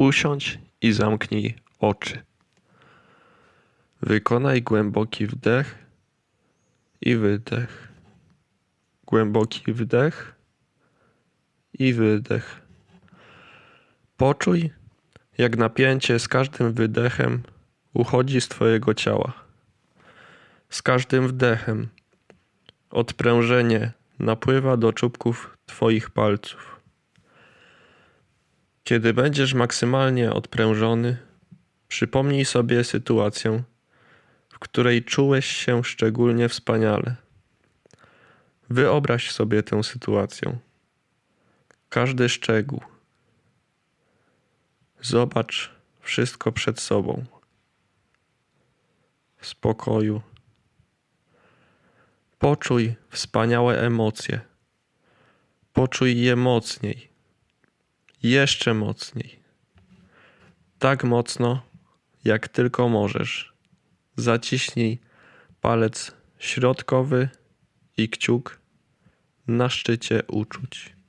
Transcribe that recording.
Usiądź i zamknij oczy. Wykonaj głęboki wdech i wydech. Głęboki wdech i wydech. Poczuj, jak napięcie z każdym wydechem uchodzi z Twojego ciała. Z każdym wdechem odprężenie napływa do czubków Twoich palców. Kiedy będziesz maksymalnie odprężony, przypomnij sobie sytuację, w której czułeś się szczególnie wspaniale. Wyobraź sobie tę sytuację. Każdy szczegół. Zobacz wszystko przed sobą. W spokoju. Poczuj wspaniałe emocje. Poczuj je mocniej. Jeszcze mocniej. Tak mocno, jak tylko możesz. Zaciśnij palec środkowy i kciuk na szczycie uczuć.